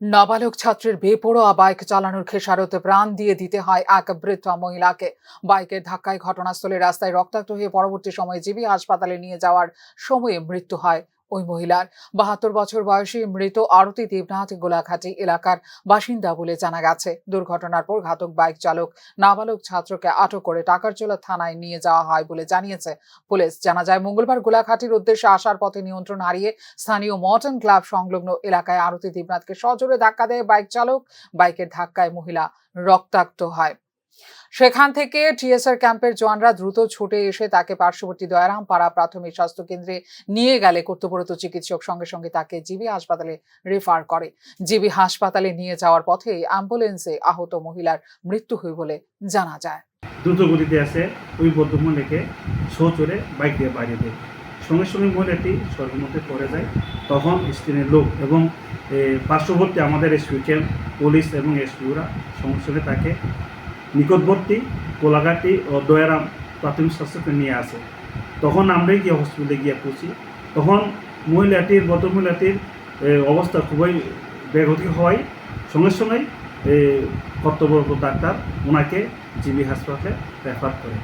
নাবালক ছাত্রের বেপরোয়া বাইক চালানোর খেসারতে প্রাণ দিয়ে দিতে হয় এক বৃদ্ধা মহিলাকে। বাইকের ধাক্কায় ঘটনাস্থলে রাস্তায় রক্তাক্ত হয়ে পরবর্তী সময়ে জিবি হাসপাতালে নিয়ে যাওয়ার সময়ে মৃত্যু হয়। ওই মহিলার। বাহাত্তর বছর বয়সী মৃত আরতি দেবনাথ গোলাঘাটি এলাকার বাসিন্দা বলে জানা গেছে। দুর্ঘটনার পর ঘাতক বাইক চালক, নাবালক ছাত্রকে আটক করে টাকারচোলা থানায় নিয়ে যাওয়া হয় বলে জানিয়েছে পুলিশ। জানা যায়, মঙ্গলবার গোলাঘাটির উদ্দেশ্যে আসার পথে নিয়ন্ত্রণ হারিয়ে স্থানীয় মর্টন ক্লাব সংলগ্ন এলাকায় আরতি দেবনাথকে সজোরে ধাক্কা দেয় বাইক চালক। বাইকের ধাক্কায় মহিলা রক্তাক্ত হয়। সেখান থেকে টিএসআর ক্যাম্পের জওয়ানরা দ্রুত ছুটে এসে তাকে পার্শ্ববর্তী দয়ারাম পাড়া প্রাথমিক স্বাস্থ্য কেন্দ্রে নিয়ে গেলে। কর্তব্যরত চিকিৎসক সঙ্গে সঙ্গে তাকে জিবি হাসপাতালে রেফার করে। জিবি হাসপাতালে নিয়ে যাওয়ার পথে অ্যাম্বুলেন্সে আহত মহিলার মৃত্যু হয় বলে জানা যায়। দ্রুত গতিতে আসে ওই ভদ্রমহিলাকে শো চড়ে বাইক দিয়ে বাইরে দেয়। সঙ্গে সঙ্গে মহিলাটি স্বর্গের পড়ে যায়। তখন স্ক্রিনের লোক এবং পার্শ্ববর্তী আমাদের এসপি ক্যাম্প পুলিশ এবং এসপিওরা সঙ্গে সঙ্গে তাকে নিকটবর্তী কোলাঘাটি ও দয়ারাম প্রাথমিক স্বাস্থ্যকে নিয়ে আসে। তখন আমরাই গিয়ে হসপিটালে গিয়ে পৌঁছি। তখন মহিলাটির ভদ্রমহিলাটির মহিলাটির অবস্থা খুবই বেগতি হওয়ায় সঙ্গে সঙ্গেই কর্তব্যরত ডাক্তার ওনাকে জিবি হাসপাতালে রেফার করে।